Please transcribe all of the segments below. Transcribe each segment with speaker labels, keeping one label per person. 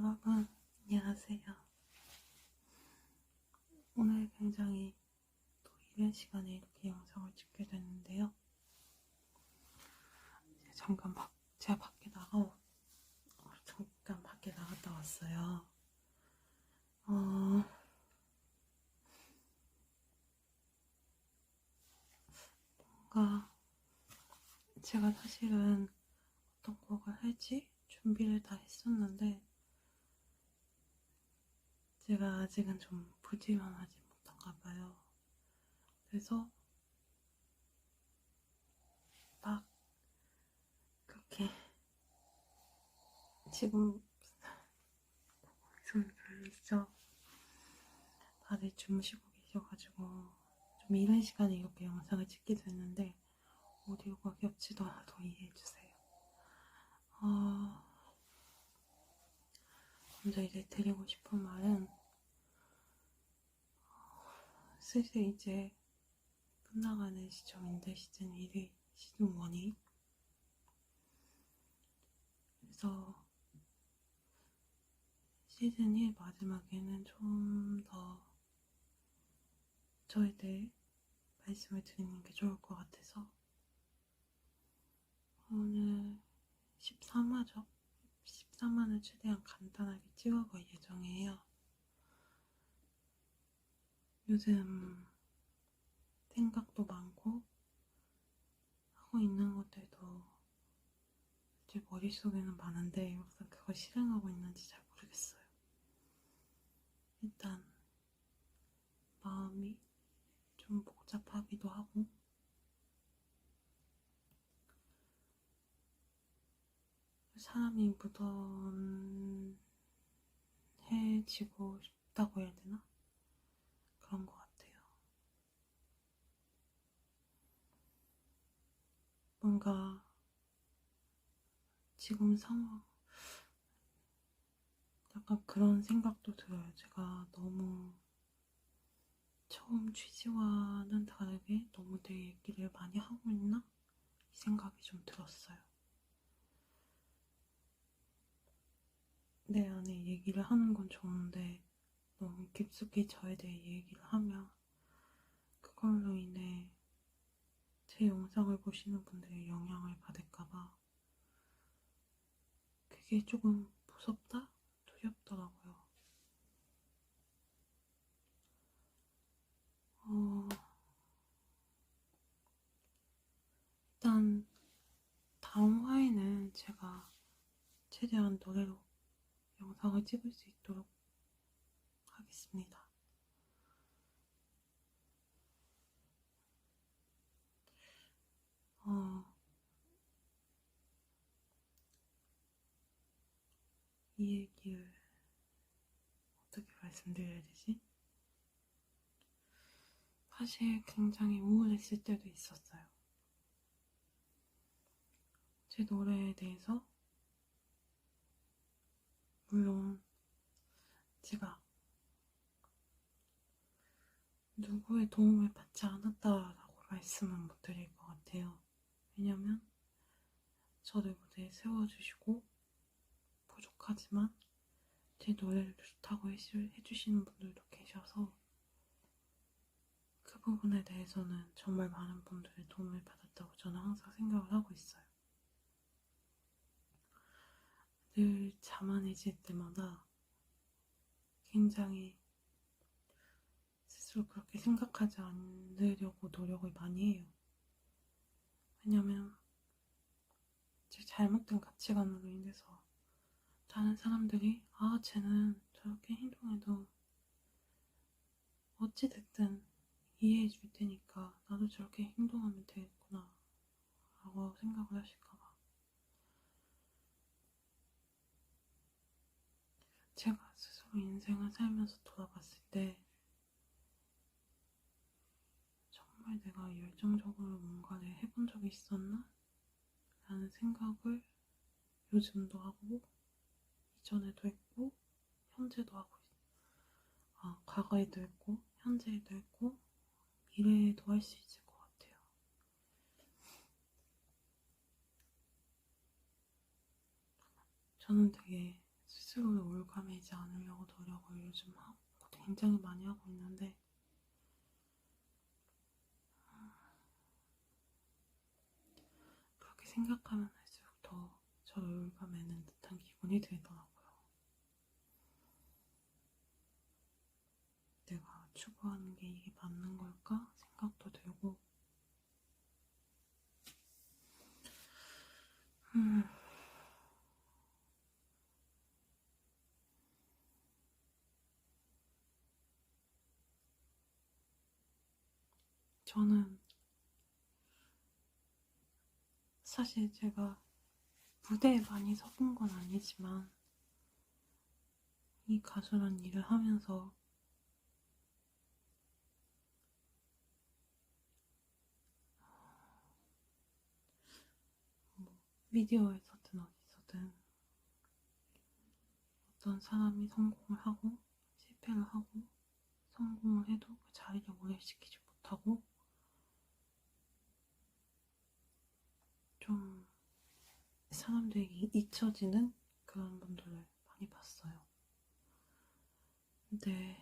Speaker 1: 여러분, 안녕하세요. 오늘 굉장히 또 이른 시간에 이렇게 영상을 찍게 됐는데요. 잠깐 밖, 제가 밖에 나가, 어, 잠깐 밖에 나갔다 왔어요. 어, 뭔가 제가 사실은 어떤 곡을 할지 준비를 다 했었는데 제가 아직은 좀 부지런하지 못한가 봐요. 그래서 막 그렇게 지금 소리 들리시죠? 다들 주무시고 계셔가지고 좀 이른 시간에 이렇게 영상을 찍게 됐는데 오디오가 겹치더라도 이해해주세요. 어, 먼저 이제 드리고 싶은 말은 슬슬 이제 끝나가는 시점인데 시즌 1위, 시즌 1이 그래서 시즌 1 마지막에는 좀 더 저에 대해 말씀을 드리는 게 좋을 것 같아서 오늘 13화죠. 13화는 최대한 간단하게 찍어볼 예정이에요. 요즘 생각도 많고 하고 있는 것들도 제 머릿속에는 많은데 막상 그걸 실행하고 있는지 잘 모르겠어요. 일단 마음이 좀 복잡하기도 하고 사람이 무던해지고 싶다고 해야 되나? 그런 것 같아요. 뭔가 지금 상황, 약간 그런 생각도 들어요. 제가 너무 처음 취지와는 다르게 너무 내 얘기를 많이 하고 있나? 이 생각이 좀 들었어요. 내 안에 얘기를 하는 건 좋은데 너무 깊숙이 저에 대해 얘기를 하면 그걸로 인해 제 영상을 보시는 분들이 영향을 받을까봐 그게 조금 무섭다? 두렵더라고요. 어, 일단 다음 화에는 제가 최대한 노래로 영상을 찍을 수 있도록 하겠습니다. 어, 이 얘기를 어떻게 말씀드려야 되지? 사실 굉장히 우울했을 때도 있었어요. 제 노래에 대해서 물론 제가 누구의 도움을 받지 않았다라고 말씀은 못 드릴 것 같아요. 왜냐면 저를 무대에 세워주시고 부족하지만 제 노래를 좋다고 해주시는 분들도 계셔서 그 부분에 대해서는 정말 많은 분들의 도움을 받았다고 저는 항상 생각을 하고 있어요. 늘 자만해질 때마다 굉장히 스스로 그렇게 생각하지 않으려고 노력을 많이 해요. 왜냐면 제 잘못된 가치관으로 인해서 다른 사람들이 아 쟤는 저렇게 행동해도 어찌됐든 이해해 줄 테니까 나도 저렇게 행동하면 되겠구나 라고 생각을 하실까봐 제가 스스로 인생을 살면서 돌아봤을 때 정말 내가 열정적으로 뭔가를 해본 적이 있었나? 라는 생각을 요즘도 하고 이전에도 했고 현재도 하고 아, 과거에도 했고 현재에도 했고 미래에도 할 수 있을 것 같아요. 저는 되게 스스로를 올가매지 않으려고 노력을 요즘 하고 굉장히 많이 하고 있는데 그렇게 생각하면 할수록 더 올가매는 듯한 기분이 들더라고요. 내가 추구하는 게 이게 맞는 걸까 생각도 들고 음. 저는 사실 제가 무대에 많이 서본 건 아니지만 이 가수란 일을 하면서 뭐 미디어에서든 어디서든 어떤 사람이 성공을 하고 실패를 하고 성공을 해도 그 자리를 오래 지키지 못하고 좀 사람들에게 잊혀지는 그런 분들을 많이 봤어요. 근데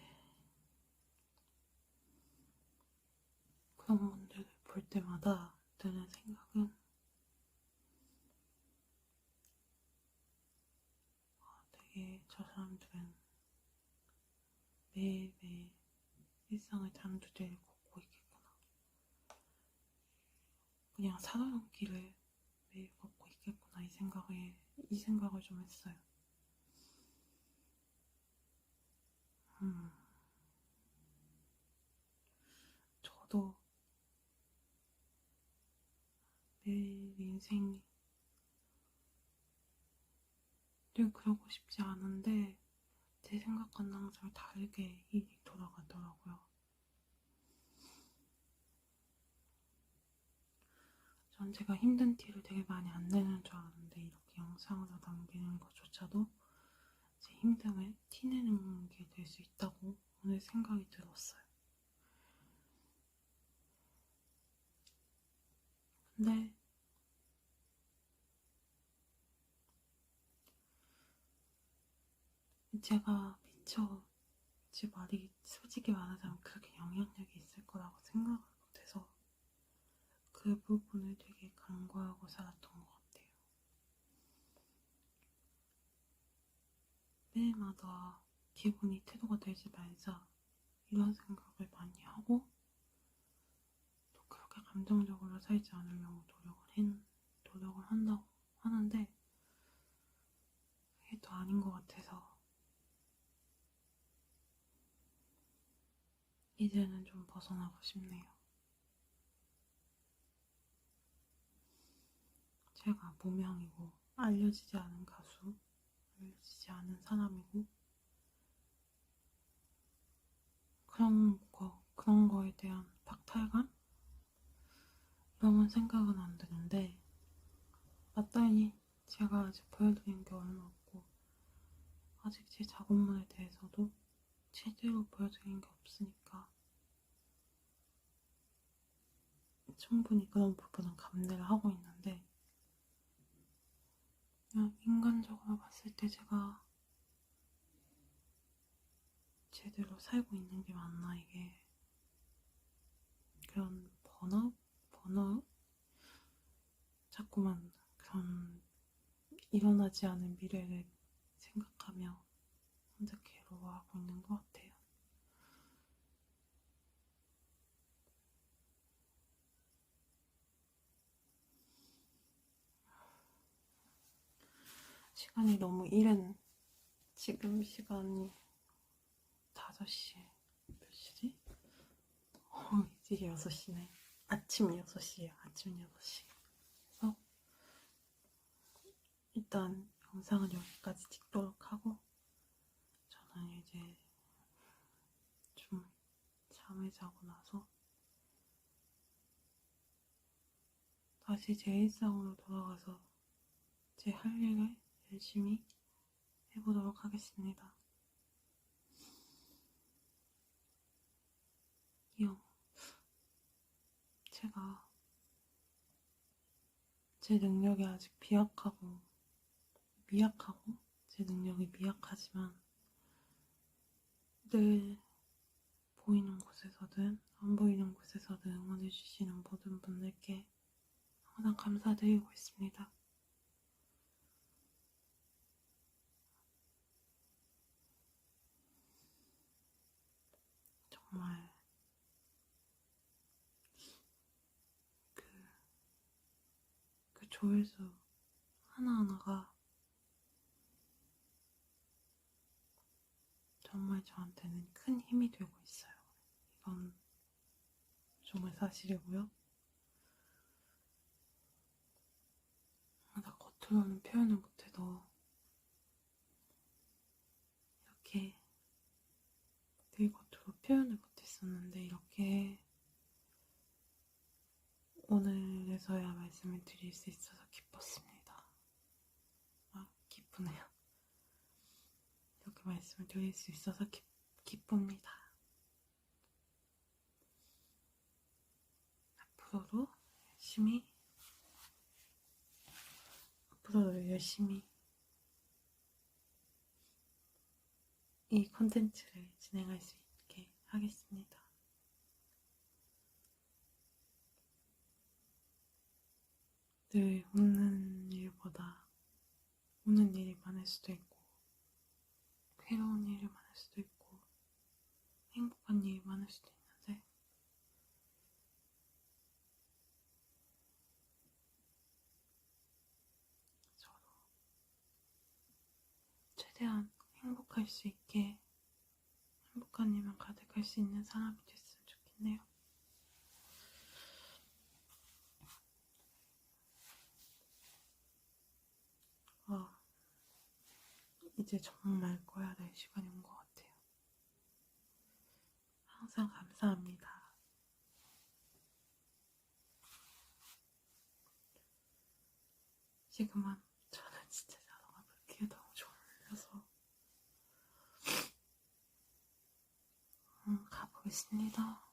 Speaker 1: 그런 분들을 볼 때마다 드는 생각은 아, 되게 저 사람들은 매일매일 일상을 단두대를 걷고 있겠구나. 그냥 살아온 길을 매일 걷고 있겠구나 이 생각에 이 생각을 좀 했어요. 음. 저도 매일 인생이 늘 그러고 싶지 않은데 제 생각과는 항상 다르게 일이 돌아가더라고요. 전 제가 힘든 티를 되게 많이 안 내는 줄 알았는데 이렇게 영상으로 남기는 것조차도 제 힘듦을 티내는 게될수 있다고 오늘 생각이 들었어요. 근데 제가 미처 제 말이 솔직히 말하자면 그렇게 영향력이 있을 거라고 생각을 그 부분을 되게 간과하고 살았던 것 같아요. 매일마다 기분이 태도가 되지 말자 이런 생각을 많이 하고 또 그렇게 감정적으로 살지 않으려고 노력을 한, 노력을 한다고 하는데 그게 또 아닌 것 같아서 이제는 좀 벗어나고 싶네요. 제가 무명이고 알려지지 않은 가수, 알려지지 않은 사람이고 그런 거, 그런 거에 대한 박탈감? 이런 생각은 안 드는데 맞다니 제가 아직 보여드린 게 얼마 없고 아직 제 작업물에 대해서도 제대로 보여드린 게 없으니까 충분히 그런 부분은 감내를 하고 있는데 그냥 인간적으로 봤을 때 제가 제대로 살고 있는 게 맞나 이게 그런 번아웃? 번아웃? 자꾸만 그런 일어나지 않은 미래를 생각하며 혼자 괴로워하고 있는 것 같아요. 시간이 너무 이른 지금 시간이 5시 몇 시지? 어, 이제 6시네 아침 6시에요 아침 6시 그래서 일단 영상은 여기까지 찍도록 하고 저는 이제 좀 잠을 자고 나서 다시 제 일상으로 돌아가서 제 할 일을 열심히 해보도록 하겠습니다. 이요. 제가 제 능력이 아직 비약하고 미약하고 제 능력이 미약하지만 늘 보이는 곳에서든 안 보이는 곳에서든 응원해주시는 모든 분들께 항상 감사드리고 있습니다. 정말 그, 그 조회수 하나하나가 정말 저한테는 큰 힘이 되고 있어요. 이건 정말 사실이고요. 나 겉으로는 표현을 못해도 이렇게 되게 겉으로 표현을 못했었는데 이렇게 오늘에서야 말씀을 드릴 수 있어서 기뻤습니다. 아, 기쁘네요. 이렇게 말씀을 드릴 수 있어서 기, 기쁩니다. 앞으로도 열심히 앞으로도 열심히 이 콘텐츠를 진행할 수하겠습니다. 늘 웃는 일보다 우는 일이 많을 수도 있고 괴로운 일이 많을 수도 있고 행복한 일이 많을 수도 있는데 서로 최대한 행복할 수 있게 행복한 일만 가득할 수 있는 사람이 됐으면 좋겠네요. 아, 이제 정말 꺼야 될 시간이 온 것 같아요. 항상 감사합니다. 지금은 저는 진짜 자다가 그렇게 너무 졸려서 음, 가보겠습니다.